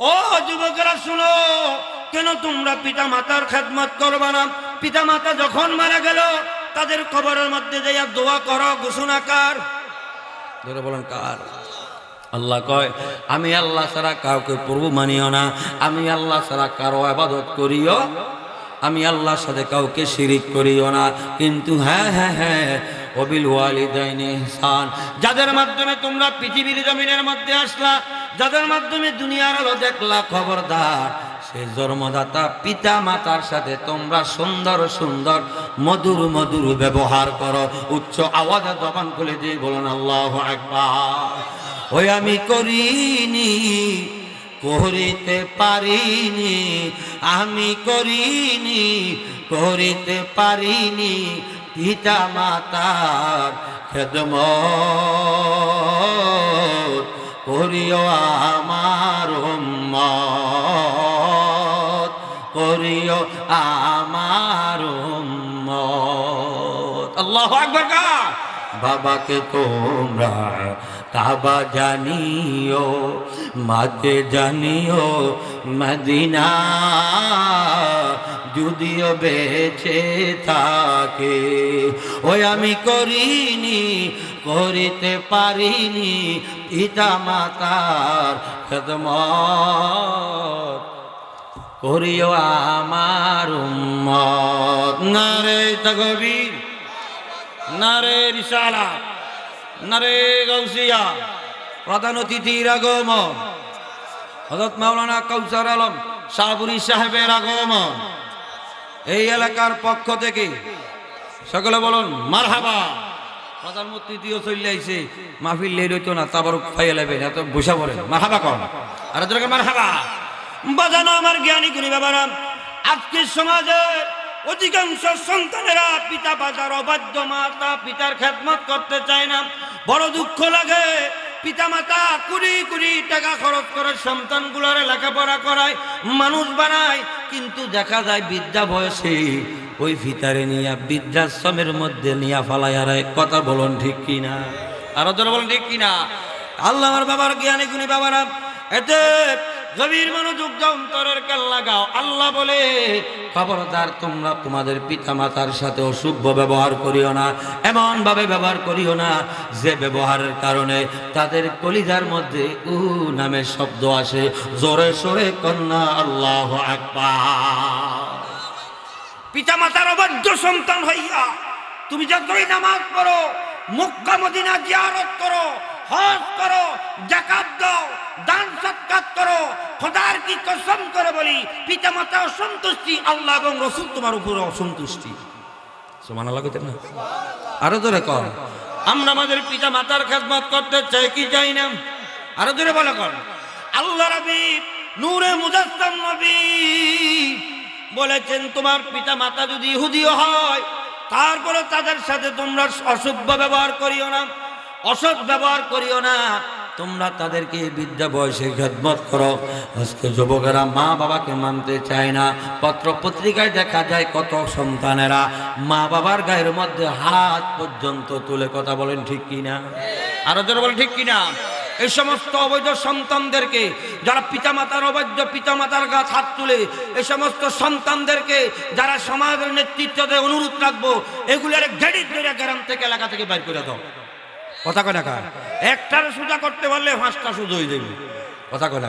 ও যুবকেরা, শুনো। কেন তোমরা পিতা মাতার খেদমত করবা না? পিতা মাতা যখন মারা গেল, তাদের কবরের মধ্যে যাইয়া দোয়া করো, ঘোষণা কার। ধরে বলেন কার? আল্লাহ কয়, আমি আল্লাহ ছাড়া কাউকে প্রভু মানিও না। আমি আল্লাহ ছাড়া কারও আবাদত করিও। আমি আল্লাহর সাথে কাউকে শিরিক করিও না। কিন্তু হ্যাঁ হ্যাঁ হ্যাঁ অবিল ওয়ালিদাইনে ইহসান। যাদের মাধ্যমে তোমরা পৃথিবীর জমিনের মধ্যে আসলা, যাদের মাধ্যমে দুনিয়ার আলো দেখলা, খবরদার সে জন্মদাতা পিতা মাতার সাথে তোমরা সুন্দর সুন্দর, মধুর মধুর ব্যবহার করো। উচ্চ আওয়াজে জবান খুলে দিয়ে বলুন, আল্লাহ একবার ওই আমি করিনি করিতে পারিনি, আমি করিনি করিতে পারিনি পিতা মাতার খেদম করিও আমার উম্মত করিও আমার উম্মত। আল্লাহু আকবার বাবাকে তোমরা কাবা জানিও, মাকে জানিও, মদিনা যদিও বেছে থাকে। ওই আমি করিনি, করিতে পারিনি পিতা মাতার খেদমত। করিও আমার উম্মত। নারে তগবীর নারে রিসালা নারে গৌসিয়া প্রধান অতিথির আগমন। হজরত মাওলানা কৌসার আলম শাহপুরি সাহেবের আগমন। এই এলাকার পক্ষ থেকে সকলে বলুন, মারহাবা। প্রধানমন্ত্রী দিও চলে আইছে। মাহফিল লেই রইতো না তারপর খাইয়ে লাগবেন এত বসা বলেন মারহাবা কন। আর তোকে মারহাবা। বাজানো আমার জ্ঞানী গুণী বাবারা আজকের সমাজে অধিকাংশ সন্তানেরা পিতা মাতার অবাধ্য, মাতা পিতার খেদমত করতে চায় না। বড় দুঃখ লাগে পিতা মাতা কুড়ি কুড়ি টাকা খরচ করে সন্তানগুলোর লেখাপড়া করায়, মানুষ বানায়, কিন্তু দেখা যায় বিদ্যা বয়সে ওই ফিতারে নিয়ে বৃদ্ধাশ্রমের মধ্যে নিয়ে ফালাই আর কথা বলুন ঠিক কিনা? আরও তোরা বলুন ঠিক কিনা? আল্লাহ আমার বাবার জ্ঞানী গুণী বাবারা, এতে গভীর মনোযোগ দাও, অন্তরের কাল লাগাও। আল্লাহ বলে, খবরদার, তোমরা তোমাদের পিতা মাতার সাথে অসভ্য ব্যবহার করিও না এমন ভাবে ব্যবহার করিও না, যে ব্যবহারের কারণে তাদের কলিজার মধ্যে উ নামে শব্দ আসে। জোরে সোরে কন্যা আল্লাহ পিতা মাতার অবাধ্য সন্তান হইয়া, তুমি যতই নামাজ পড়ো, মক্কা, মদিনা জিয়ারত করো হজ করো, জাকাত দাও, দান সৎকার করো, খোদার কি কসম করে বলি পিতা মাতা অসন্তুষ্টি, আল্লাহ এবং রসুল তোমার উপরে অসন্তুষ্টি। সমান লাগাতে না? আরও ধরে কর আমরা আমাদের পিতা মাতার খেদমত করতে চাই, কি চাই না? আরও ধরে বলে কর আল্লাহ রবি, নূরে মুজাসসাম নবী বলেছেন, তোমার পিতা মাতা যদি ইহুদিও হয়, তারপরে তাদের সাথে তোমরা অসভ্য ব্যবহার করিও না। অসৎ ব্যবহার করিও না। তোমরা তাদেরকে বিদ্যা বয়সে খেদমত করো। আজকে যুবকেরা মা বাবাকে মানতে চায় না। পত্র পত্রিকায় দেখা যায় কত সন্তানেরা মা বাবার গায়ের মধ্যে হাত পর্যন্ত তুলে কথা বলেন ঠিক কিনা? আরও যারা বলেন ঠিক কিনা? এই সমস্ত অবৈধ সন্তানদেরকে, যারা পিতামাতার অবৈধ পিতামাতার গাছ হাত তুলে, এই সমস্ত সন্তানদেরকে যারা সমাজের নেতৃত্ব দেয়, অনুরোধ রাখব, এগুলোর ঘেড়ি গ্রাম থেকে এলাকা থেকে বাইর করে দাও। কথা কয় না একটার সোজা করতে পারলে পাঁচটা সুদ হয়ে যাবে। কথা কয় না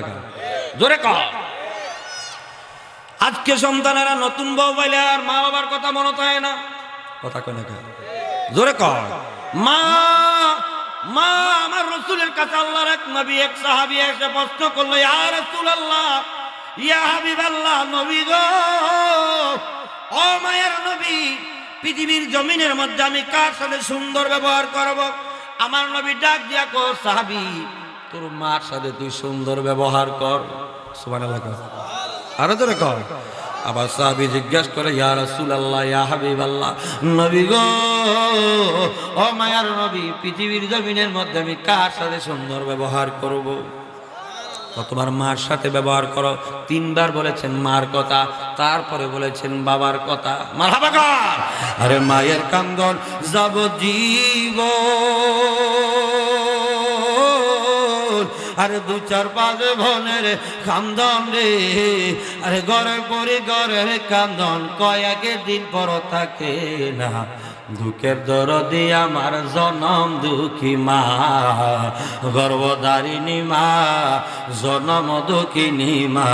জোরে ক। আজকে সন্তানেরা নতুন বউ পাইলে আর মা বাবার কথা মনে হয় না। কথা কয় না জোরে ক। মা মা, আমার রসুলের কাছে আল্লাহর এক নবী, এক সাহাবি এসে প্রশ্ন করল, ইয়া রসুল আল্লাহ ইয়া হাবিব আল্লাহ নবী গো, ও মায়ের নবী, পৃথিবীর জমিনের মধ্যে আমি কার সাথে সুন্দর ব্যবহার করব? আমার নবী ডাক দিয়া কর সাহাবি, তোর মার সাথে তুই সুন্দর ব্যবহার কর। কর। আরও তোরে কর আবার সাহাবি জিজ্ঞেস করে, ইয়া রসুল আল্লাহ ইয়া হাবিব আল্লাহ নবী গো, ও মায়ার নবী, পৃথিবীর জমিনের মধ্যে আমি কার সাথে সুন্দর ব্যবহার করব? কতবার মার সাথে ব্যবহার করো। তিনবার বলেছেন মার কথা, তারপরে বলেছেন বাবার কথা। মারহাবা আরে মায়ের কান্দন যাব জীব আরে দু চার পাঁচ বোনের কান্দন রে। আরে ঘরে পরে ঘরের কান্দন কয়েক দিন পর থাকে না। দুঃখের দরদি আমার জনম দুঃখী মা, গর্ভধারিণী মা, জনম দুঃখিনী মা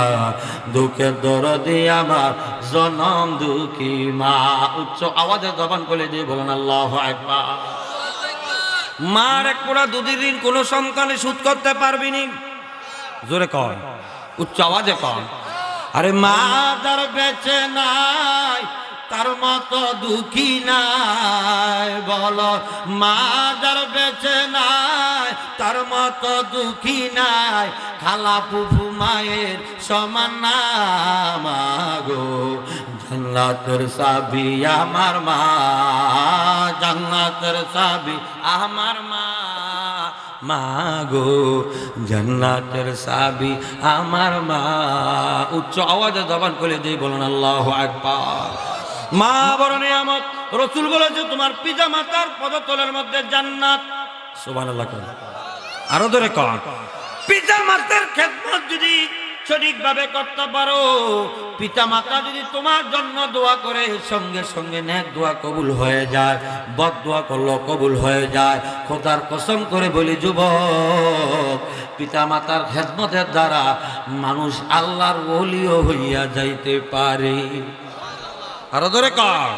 দুঃখের দরদি আমার জনম দুঃখী মা। উচ্চ আওয়াজে জবান করে দিয়ে বলেন, আল্লাহ একবার মার এক পোড়া ঋণ কোনো সন্তানে সুদ করতে পারবি নি? জোরে কর উচ্চ আওয়াজে কর আরে মা যার বেঁচে নাই। তার মতো দুঃখী নাই, বল, মা যার বেঁচে নাই, তার মতো দুঃখী নাই, খালা ফুফু মায়ের সমান না মাগো জান্নাতের সাবি আমার মা, জান্নাতের সাবি আমার মা মাগো জান্নাতের সাবি আমার মা, উচ্চ আওয়াজে জবান করে দিয়ে বলুন, আল্লাহ আকবার। মা বড় নিয়ামত রসুল বলেছে তোমার পিতা মাতার পদতলের মধ্যে জান্নাত। সুবহানাল্লাহ আরও ধরে কর। পিতা মাতার খেদমত যদি সঠিকভাবে করতে পারো, পিতা মাতা যদি তোমার জন্য দোয়া করে, সঙ্গে সঙ্গে নেক দোয়া কবুল হয়ে যায়, বদ দোয়া করল কবুল হয়ে যায়। খোদার কসম করে বলি, যুবক, পিতা মাতার খেদমতের দ্বারা মানুষ আল্লাহর ওলিও হইয়া যাইতে পারে। আরও ধরে কর,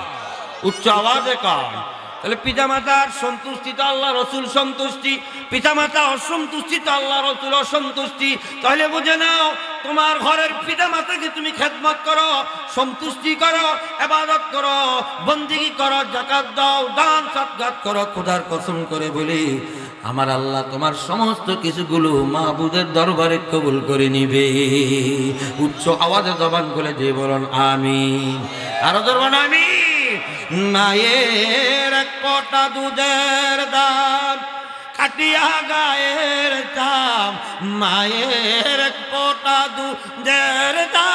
উচ্চ আওয়াজে কর। তাহলে পিতামাতার সন্তুষ্টি তো আল্লাহ রসুল সন্তুষ্টি, পিতামাতা অসন্তুষ্টি তো আল্লাহ রসুল অসন্তুষ্টি। তাহলে বুঝে নাও, তোমার ঘরের পিতামাতাকে তুমি খেদমত করো, সন্তুষ্টি করো, এবাদত করো, বন্দিগি করো, জাকাত দাও, দান সৎগাত করো, খোদার কসম করে বলি, আমার আল্লাহ তোমার সমস্ত কিছুগুলো মাহবুদের দরবারে কবুল করে নিবে। উচ্চ আওয়াজে জবান করে দিয়ে বলুন আমি আরও ধরবেন আমি। মায়ের কটা দুধের দাম, কাটিয়া গায়ের দাম মায়ের কটা দুধের দাম,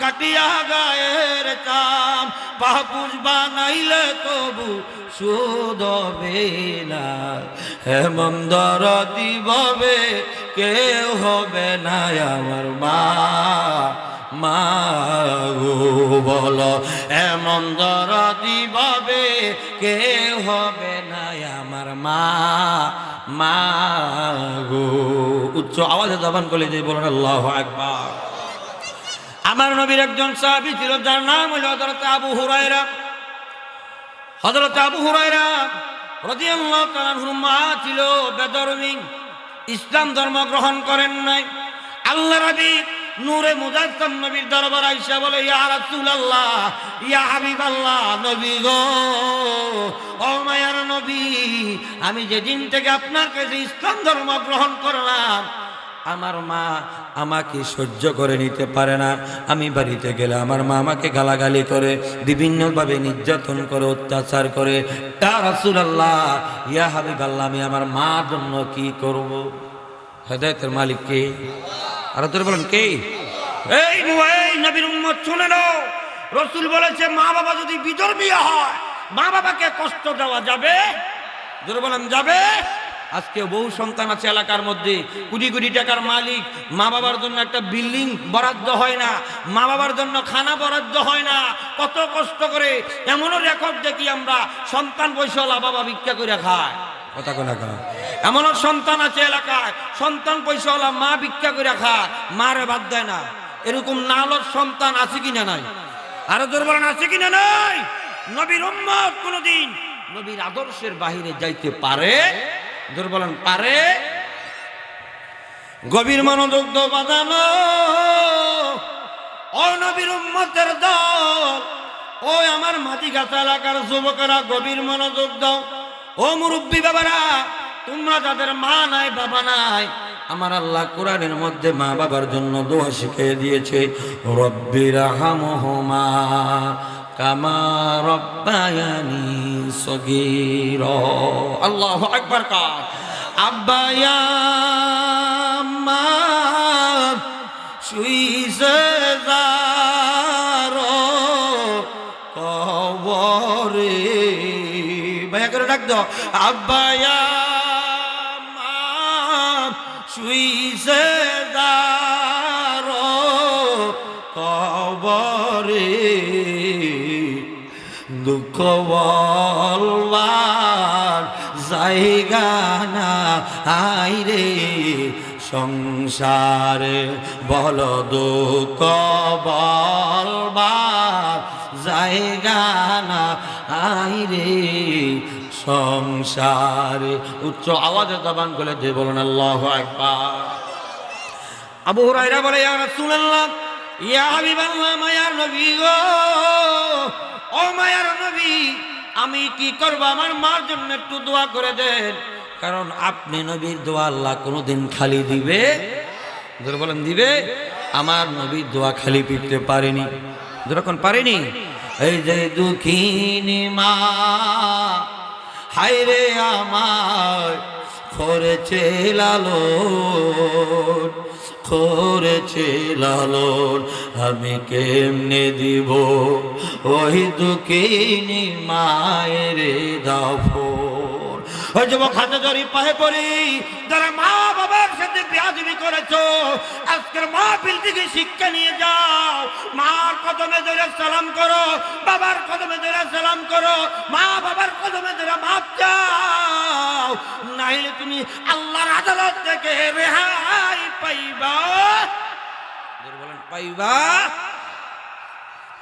কাটিয়া গায়ের দাম পাপুষ বানাইলে তবু সুদবে না। হেমন দর দিববে কেউ হবে না আমার মা। মা বল, এমন দর দিববে কেউ হবে না আমার মা। মা গো উচ্চ আওয়াজে জবান করে যে বলেন, আল্লাহ একবার আমার নবীর একজন সাহাবি ছিল, যার নাম হলো হযরত আবু হুরায়রা। হযরত আবু হুরায়রা রাদিয়াল্লাহু তাআলার মা ছিল বেদরমি ইসলাম ধর্ম গ্রহণ করেন নাই। আল্লাহ নবী নূরে মুজাসসাম নবীর দরবার আইসা বলে, ইয়া রাসূলুল্লাহ, ইয়া হাবিবাল্লাহ, নবী গো, ও মায়ার নবী, আমি যেদিন থেকে আপনার কাছে ইসলাম ধর্ম গ্রহণ করলাম, আমার মা আমাকে সহ্য করে নিতে পারে না। আমি বাড়িতে গেলে আমার মা আমাকে গালাগালি করে, বিভিন্নভাবে নির্যাতন করে, অত্যাচার করে তা রাসূলুল্লাহ, ইয়া হাবিবাল্লাহ, আমি আমার মার জন্য কি করব? হেদায়েতের মালিক কে? আর তোর বলেন, কে? এই নবীর উম্মত, শুনে রসুল বলেছে, মা বাবা যদি বিধর্মীয় হয়, মা বাবাকে কষ্ট দেওয়া যাবে? জোরে বলেন, যাবে? আজকে বহু সন্তান আছে এলাকার মধ্যে কোটি কোটি টাকার মালিক, মা বাবার জন্য একটা বিল্ডিং বরাদ্দ হয় না, মা বাবার জন্য খানা বরাদ্দ হয় না। কত কষ্ট করে, এমনও রেকর্ড দেখি আমরা, সন্তান পয়সাওয়ালা বাবা ভিক্ষা করে খায়। কথা এমনও সন্তান আছে এলাকায়, সন্তান পয়সাওয়ালা মা ভিক্ষা করে খায়, মারে বাদ দেয় না। এরকম নালর সন্তান আছে কিনা নাই? আরও জোর বলেন, আছে কিনা নাই? নবীর উম্মত কোনদিন নবীর আদর্শের বাহিরে যাইতে পারে? জোর বলেন, পারে? গভীর মনোযোগ দাও বাজানো। ও নবীর উম্মতের দল ওই আমার মাটি গাছা এলাকার যুবকেরা গভীর মনোযোগ দাও। ও মুরব্বী বাবারা, তোমরা যাদের মা নাই, বাবা নাই, আমার আল্লাহ কোরআনের মধ্যে মা বাবার জন্য দোয়া শিখিয়ে দিয়েছে রব্বির হামহমা কামা রব্বায়ানি সগীর। আল্লাহ আকবার কার। আব্বায়া মা শুইছে যারো ভাইয়া করে ডাক দাও। আব্বায়া যার কবরে। দুঃখ বলবার জায়গা না আইরে সংসারে বল দুঃখ বলবার জায়গা না আইরে সংসারে। উচ্চ আওয়াজে জবান করে দিয়ে বলুন, আল্লাহ একবার আবু হুরাইরা বলে, ইয়া রাসূলুল্লাহ, ইয়া হাবিবাল্লাহ, মায়ার নবী গো। ও মায়ার নবী, আমি কি করব? আমার মার জন্য একটু দোয়া করে দেন। কারণ আপনি নবীর দোয়া আল্লাহ কোনোদিন খালি দিবে, ধরে বলেন দিবে। আমার নবীর দোয়া খালি পিটতে পারেনি। যখন পারেনি? এই যে দুঃখিনী মা হায়রে আমার করেছে লালন করেছে লালন আমি কেমনে দিব? ওই দুঃখিনী মায়ের দাফর ওই যুবক হাতে ধরি পায়ে পড়ি, যারা মা বাবার সাথে বিয়াদবি করেছ, আজকের মা বিল থেকে শিক্ষা নিয়ে যাও। মার কদমে ধরে সালাম করো, বাবার কদমে ধরে সালাম করো, মা বাবার কদমে ধরে মাপ চাও। নাইলে তুমি আল্লাহর আদালত থেকে রেহাই পাইবা। বলেন, পাইবা?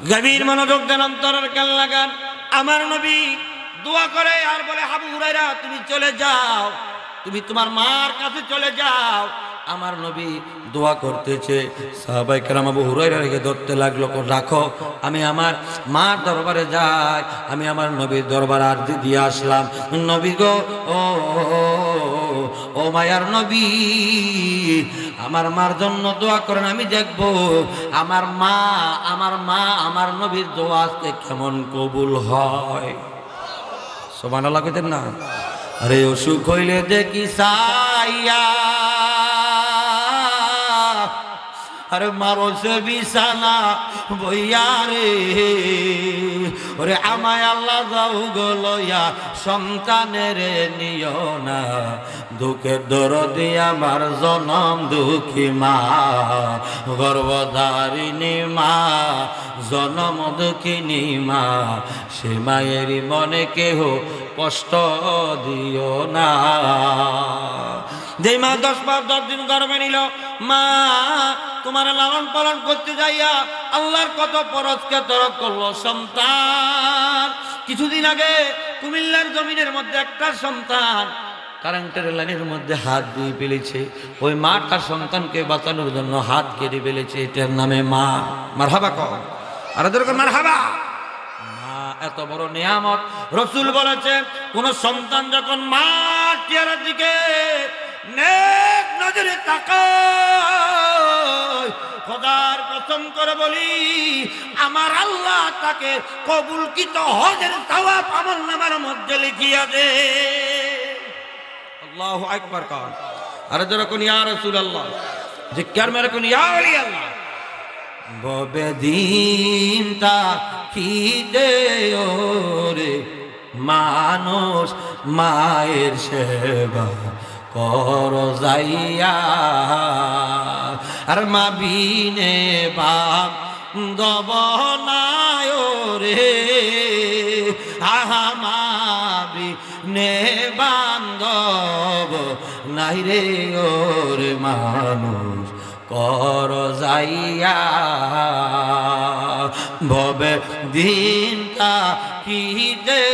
গভীর মনোযোগ দেন অন্তরের কান লাগান আমার নবী দোয়া করে আর বলে হাবু হুরাইরা তুমি চলে যাও তুমি তোমার মার কাছে চলে যাও আমার নবী দোয়া করতেছে সাহাবাই কেরাম আবু হুরাইরা রেখে ধরতে লাগল রাখো আমি আমার মার দরবারে যাই আমি আমার নবীর দরবার আর দিয়ে আসলাম নবী গো ও ও মায়ার নবী, আমার মার জন্য দোয়া করেন, আমি দেখব আমার মা আমার মা, আমার নবীর দোয়া আজকে কেমন কবুল হয়। সমান আল্লাহ না? আরে অসুখ হইলে দেখি সাইয়া। আরে মারো সে বিছানা বইয়া রে। ওরে আমায় আল্লাহ যাও গলয়া সন্তানের নিও না। দুঃখের দিয়া আমার জনম দুঃখী মা, গর্ভধারিণী মা, জনম দুঃখিনী মা। সে মায়েরই মনে কেহ কষ্ট দিও না। যে মা দশ বার দশ দিন গর্বে নিল, মা, তোমার লালন পালন করতে যাইয়া আল্লাহর কত পরজকে তরক করল, সন্তান? কিছুদিন আগে কুমিল্লার জমিনের মধ্যে একটা সন্তান কারেন্টের লাইনের মধ্যে হাত দিয়ে ফেলেছে। ওই মা তার সন্তানকে বাঁচানোর জন্য হাত কেটে ফেলেছে। এটার নামে মা। মার হাবা কর আর দরকার মার হাবা মা, এত বড় নিয়ামত। রসুল বলেছে কোন সন্তান যখন মা চেয়ারের দিকে নেক নজরে তাকায়। খোদার কসম করে বলি, আমার আল্লাহ তাকে কবুলকিত হজের সওয়াব আমল নামার মধ্যে লিখিয়া দে। আল্লাহু আকবার কান। আরে যারা কোন, ইয়া রাসূলুল্লাহ। যে কার মেরে কোন, ইয়া আলী আল্লাহ ববে দিনটা খিদে ওরে মানুষ মায়ের সেবা কর যাইয়া, আর মা বিনে বাপ দবনায় রে। আহা মা বিনে বান্ধব নাই রে ওরে মানুষ। কর যাইয়া, ভবে দিনটা কি দে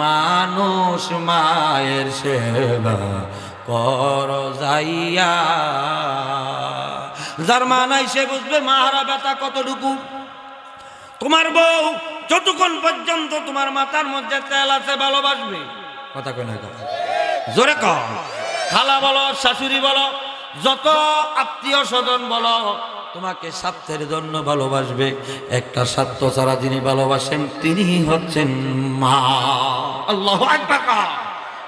মানুষ মায়ের সেবা কর যাইয়া। যার মা নাই সে বুঝবে মাহারা ব্যথা কতটুকু। তোমার বউ যতক্ষণ পর্যন্ত তোমার মাথার মধ্যে তেল আছে ভালোবাসবে। কথা কয় কথা? জোরে কম খালা বলো, শাশুড়ি বলো, যত আত্মীয় স্বজন বলো, তোমাকে স্বার্থের জন্য ভালোবাসবে। একটা স্বার্থ ছাড়া যিনি ভালোবাসেন তিনি হচ্ছেন মা আল্লাহ আকবার।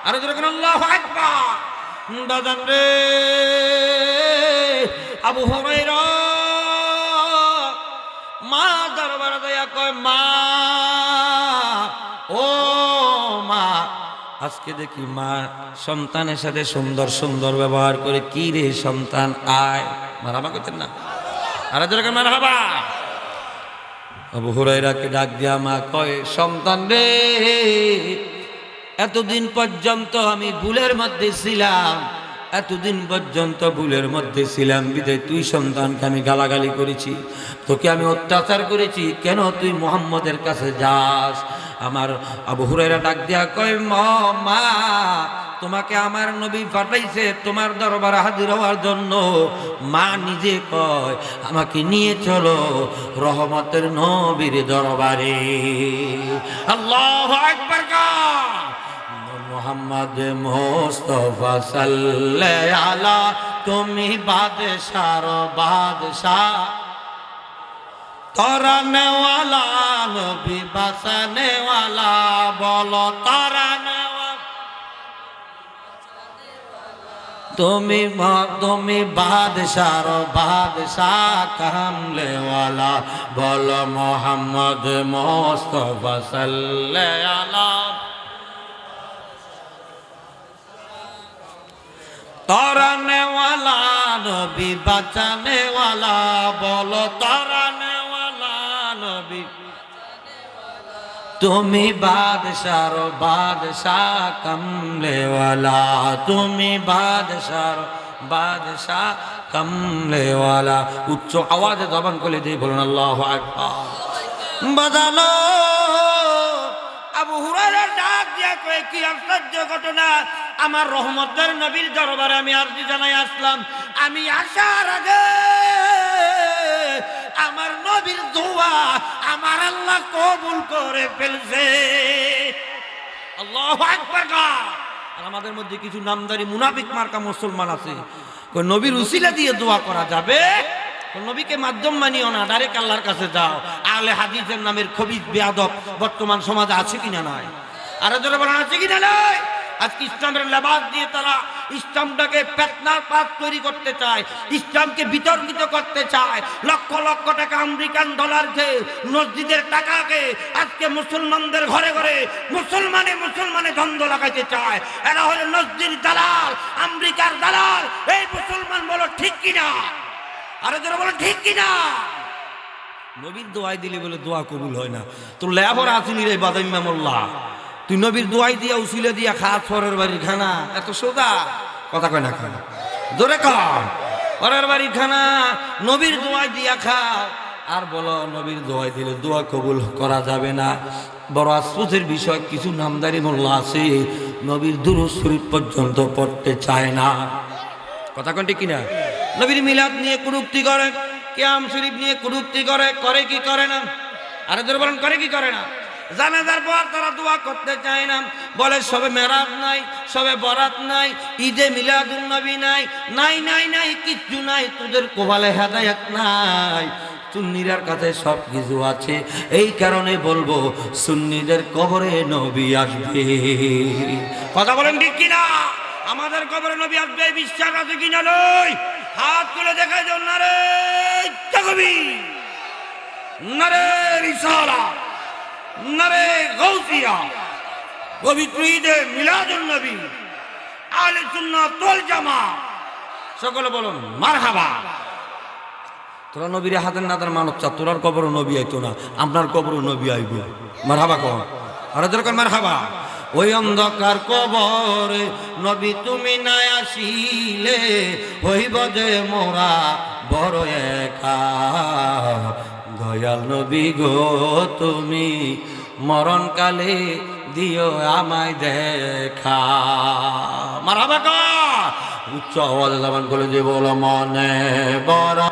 আরে যেরকম আল্লাহ আকবার। দাদান রে। আবু হুরাইরা মা দরবার দয়া কয় মা ও মা আজকে দেখি মা সন্তানের সাথে সুন্দর সুন্দর ব্যবহার করে কি রে সন্তান আয় মারামা করতেন না? আর যেরকম মার হাবা আবু হুরাইরাকে ডাক দিয়া মা কয় সন্তান রে এতদিন পর্যন্ত আমি ভুলের মধ্যে ছিলাম এতদিন পর্যন্ত ভুলের মধ্যে ছিলাম বিদায় তুই সন্তানকে আমি গালাগালি করেছি তোকে আমি অত্যাচার করেছি কেন তুই মোহাম্মদের কাছে যাস? আমার আবু হুরাইরা ডাক দিয়া কয় "ম, মা তোমাকে আমার নবী পাঠাইছে তোমার দরবার হাজির হওয়ার জন্য। মা নিজে কয়, আমাকে নিয়ে চলো রহমতের নবীর দরবারে। আল্লাহ আকবার কা মোহাম্মদ মোস্তফা সাল্লে আলা, তুমি বাদশার বাদশাহ। তরানেওয়ালা নবী বাসা নেওয়ালা বলো তরানেওয়ালা তুমি তুমি বাদশার বাদশাহ কামলেওয়ালা। বলো মোহাম্মদ মোস্তফা সাল্লে আলা। বাঁচানেওয়ালা বলো তরানেওয়ালা তুমি বাদশার বাদশাহ কমলেওয়ালা তুমি বাদশার বাদশাহ কমলেওয়ালা উচ্চ আওয়াজে জবান করে দিয়ে বলুন, আল্লাহ বাজানো ডাক কি ঘটনা। আমার রহমতের নবীর দরবারে আমি আরজি জানাই আসলাম। আমি আসার আগে আমার নবীর দোয়া আমার আল্লাহ কবুল করে ফেলছে। আল্লাহ আকবার গা। আর আমাদের মধ্যে কিছু নামদারি মুনাফিক মার্কা মুসলমান আছে। নবীর উসিলা দিয়ে দোয়া করা যাবে? নবীকে মাধ্যম মানিও না ডাইরেক্ট আল্লাহর কাছে যাও। আহলে হাদিসের নামের খবিজ বেয়াদব বর্তমান সমাজে আছে কিনা নাই? আরও জোরে বলেন, আছে কিনা নাই? আজকে ইসলামের লেবাস দিয়ে তারা ইসলামটাকে পেতনার পাত তৈরি করতে চায়, ইসলামকে বিতর্কিত করতে চায়। লক্ষ লক্ষ টাকা আমেরিকান ডলারকে, মসজিদের টাকাকে আজকে মুসলমানদের ঘরে ঘরে মুসলমানে মুসলমানে দ্বন্দ্ব লাগাইতে চায়। এরা হলো নজদির দালাল, আমেরিকার দালাল। এই মুসলমান বলো, ঠিক কিনা আরে যারা বলো, ঠিক কিনা নবীর দোয়াই দিলে বলে, দোয়া কবুল হয় না। তোর লেবর আসিনি রে বাদামি মামল্লা তুই নবীর দোয়াই দিয়া, উসিলে দিয়া খা পরের বাড়ির খানা। এত সোজা? কথা কয় না খানা জোরে কর। পরের বাড়ির খানা, নবীর দোয়াই দিয়া খাও আর বলো, নবীর দোয়াই দিলে দোয়া কবুল করা যাবে না। বড় আশ্চর্যের বিষয়, কিছু নামদারি মোল্লা আছে, নবীর দুরু শরীফ পর্যন্ত পড়তে চায় না। কথা কোনটি কিনা? নবীর মিলাদ নিয়ে কুরুক্তি করে, কিয়াম শরীফ নিয়ে কুরুক্তি করে করে কি করে না? আরে বলেন, করে কি করে না? জানাজার পর তারা দোয়া করতে চায় না। বলে, সবে মেরাজ নাই, সবে বরাত নাই, ঈদে মিলাদুন নবী নাই নাই নাই নাই, কিচ্ছু নাই, তোদের কোবালে হেদায়াত নাই। সুন্নিরার কাছে সব কিছু আছে, এই কারণে বলব, সুন্নিদের কবরে নবী আসবে। কথা বলেন ঠিক কিনা? আমাদের কবরে নবী আসবে, বিশ্বাস আছে কিনা নই? হাত তুলে দেখাই যাও না রে তকবি না রে রিসালা। না রে গৌসিয়া পবিত্র ঈদে মিলাদুন নবী আলে সুন্নাত তোল জামা সকলে বলুন, মারহাবা। তোরা নবীর হাতের নাতের মানব চা তোরার কবরও নবী আইতো না, আপনার কবরও নবী আইব। মার হাবা কন আরে দরকার মার হাবা ওই অন্ধকার কবরে নবী তুমি না আসিলে, হইব যে মোরা বড় একা। দয়াল নবী গো, তুমি মরণকালে দিও আমায় দেখা। মারাবা উচ্চ আওয়াজ জামান করে যে বলো মনে বড়